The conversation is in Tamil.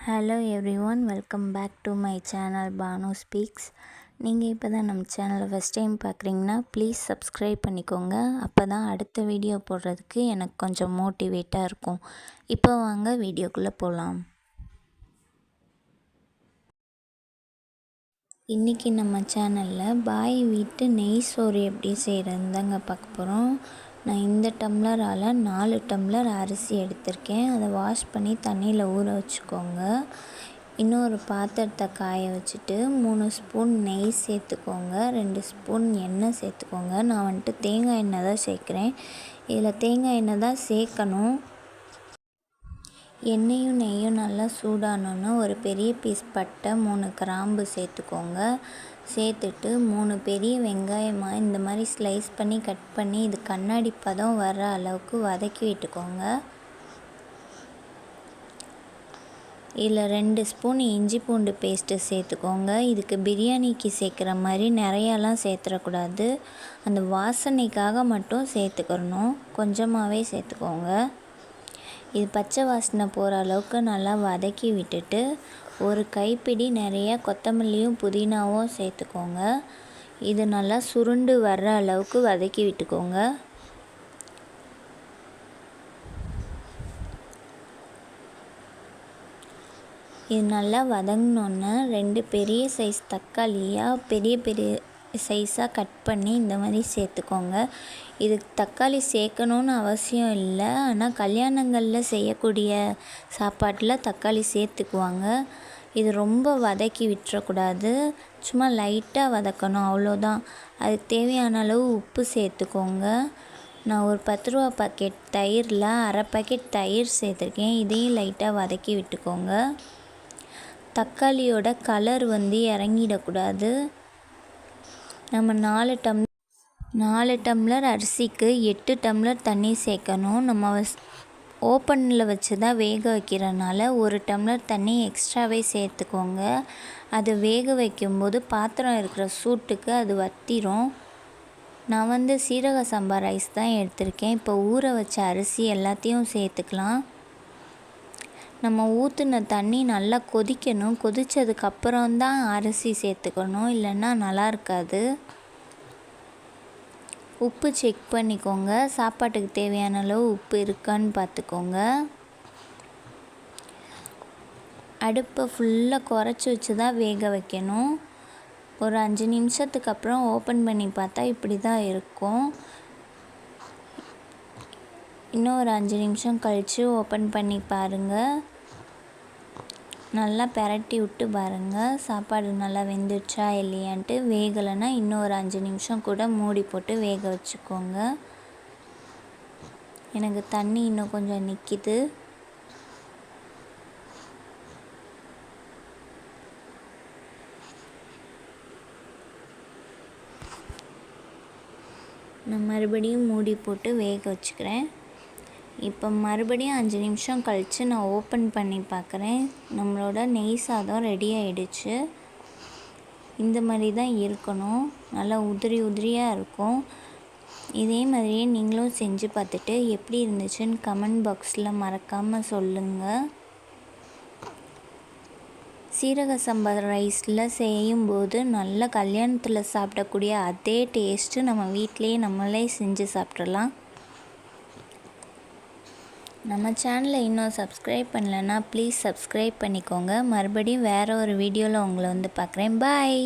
Hello everyone welcome back to my channel Banu speaks நீங்கள் இப்போ தான் நம்ம சேனலை ஃபஸ்ட் டைம் பார்க்குறீங்கன்னா ப்ளீஸ் சப்ஸ்கிரைப் பண்ணிக்கோங்க. அப்போ தான் அடுத்த வீடியோ போடுறதுக்கு எனக்கு கொஞ்சம் மோட்டிவேட்டாக இருக்கும். இப்போ வாங்க வீடியோக்குள்ளே போகலாம் இன்றைக்கி நம்ம சேனலில் பாய் வீட்டு நெய் சோறு எப்படி செய்கிறதுன்னு தாங்க பார்க்க போகிறோம் நான் இந்த டம்ளரால் நாலு டம்ளர் அரிசி எடுத்திருக்கேன். அதை வாஷ் பண்ணி தண்ணியில் ஊற வச்சுக்கோங்க. இன்னொரு பாத்திரத்தை காய வச்சுட்டு மூணு ஸ்பூன் நெய் சேர்த்துக்கோங்க. ரெண்டு ஸ்பூன் எண்ணெய் சேர்த்துக்கோங்க. நான் வந்துட்டு தேங்காய் எண்ணெய் தான் சேர்க்குறேன். இதில் தேங்காய் எண்ணெய் தான் சேர்க்கணும். எண்ணெயும் நெய்யும் நல்லா சூடானோன்னா ஒரு பெரிய பீஸ் பட்டை மூணு கிராம்பு சேர்த்துக்கோங்க. சேர்த்துட்டு மூணு பெரிய வெங்காயமாக இந்த மாதிரி ஸ்லைஸ் பண்ணி கட் பண்ணி இது கண்ணாடி பதம் வர அளவுக்கு வதக்கி விட்டுக்கோங்க. இதில் ரெண்டு ஸ்பூன் இஞ்சி பூண்டு பேஸ்ட்டு சேர்த்துக்கோங்க. இதுக்கு பிரியாணிக்கு சேர்க்குற மாதிரி நிறையாலாம் சேர்த்துடக்கூடாது அந்த வாசனைக்காக மட்டும் சேர்த்துக்கிறணும் கொஞ்சமாகவே சேர்த்துக்கோங்க. இது பச்சை வாசனை போகிற அளவுக்கு நல்லா வதக்கி விட்டுட்டு ஒரு கைப்பிடி நிறைய கொத்தமல்லியும் புதினாவும் சேர்த்துக்கோங்க. இது நல்லா சுருண்டு வர்ற அளவுக்கு வதக்கி விட்டுக்கோங்க. இது நல்லா வதங்கினோன்னே ரெண்டு பெரிய சைஸ் தக்காளியாக பெரிய பெரிய சைஸாக கட் பண்ணி இந்த மாதிரி சேர்த்துக்கோங்க. இதுக்கு தக்காளி சேர்க்கணுன்னு அவசியம் இல்லை. ஆனால் கல்யாணங்களில் செய்யக்கூடிய சாப்பாட்டில் தக்காளி சேர்த்துக்குவாங்க. இது ரொம்ப வதக்கி விட்டுறக்கூடாது. சும்மா லைட்டாக வதக்கணும் அவ்வளோதான். அதுக்கு தேவையான அளவு உப்பு சேர்த்துக்கோங்க. நான் ஒரு பத்து ரூபா பாக்கெட் தயிரில் அரை பாக்கெட் தயிர் சேர்த்துருக்கேன். இதையும் லைட்டாக வதக்கி விட்டுக்கோங்க. தக்காளியோட கலர் வந்து இறங்கிடக்கூடாது. நம்ம நாலு டம் நாலு டம்ளர் அரிசிக்கு எட்டு டம்ளர் தண்ணி சேர்க்கணும். நம்ம ஓப்பனில் வச்சு தான் வேக வைக்கிறனால ஒரு டம்ளர் தண்ணி எக்ஸ்ட்ராவே சேர்த்துக்கோங்க. அது வேக வைக்கும்போது பாத்திரம் இருக்கிற சூட்டுக்கு அது வத்திரும். நான் வந்து சீரக சம்பா ரைஸ் தான் எடுத்திருக்கேன். இப்போ ஊற வச்ச அரிசி எல்லாத்தையும் சேர்த்துக்கலாம். நம்ம ஊற்றின தண்ணி நல்லா கொதிக்கணும். கொதித்ததுக்கப்புறம் தான் அரிசி சேர்த்துக்கணும். இல்லைன்னா நல்லா இருக்காது. உப்பு செக் பண்ணிக்கோங்க. சாப்பாட்டுக்கு தேவையான அளவு உப்பு இருக்கான்னு பார்த்துக்கோங்க. அடுப்பை ஃபுல்லாக குறைச்சி வச்சு தான் வேக வைக்கணும். ஒரு அஞ்சு நிமிஷத்துக்கு அப்புறம் ஓப்பன் பண்ணி பார்த்தா இப்படி தான் இருக்கும். இன்னும் ஒரு அஞ்சு நிமிஷம் கழித்து ஓப்பன் பண்ணி பாருங்கள் நல்லா பெரட்டி விட்டு பாருங்கள் சாப்பாடு நல்லா வெந்துடுச்சா இல்லையான்ட்டு வேகலைன்னா இன்னும் ஒரு அஞ்சு நிமிஷம் கூட மூடி போட்டு வேக வச்சுக்கோங்க. எனக்கு தண்ணி இன்னும் கொஞ்சம் நிற்கிது நான் மறுபடியும் மூடி போட்டு வேக வச்சுக்கிறேன். இப்போ மறுபடியும் அஞ்சு நிமிஷம் கழித்து நான் ஓப்பன் பண்ணி பார்க்குறேன். நம்மளோட நெய் சாதம் ரெடி ஆகிடுச்சு இந்த மாதிரி தான் இருக்கணும். நல்லா உதிரி உதிரியாக இருக்கும். இதே மாதிரியே நீங்களும் செஞ்சு பார்த்துட்டு எப்படி இருந்துச்சுன்னு கமெண்ட் பாக்ஸில் மறக்காமல் சொல்லுங்கள் சீரக சம்பா ரைஸில் செய்யும்போது நல்ல கல்யாணத்தில் சாப்பிடக்கூடிய அதே டேஸ்ட்டு நம்ம வீட்டிலேயே நம்மளே செஞ்சு சாப்பிட்றலாம் நம்ம சேனலை இன்னும் சப்ஸ்கிரைப் பண்ணலன்னா ப்ளீஸ் சப்ஸ்கிரைப் பண்ணிக்கோங்க. மறுபடியும் வேறு ஒரு வீடியோவில் உங்களை வந்து பார்க்குறேன். பாய்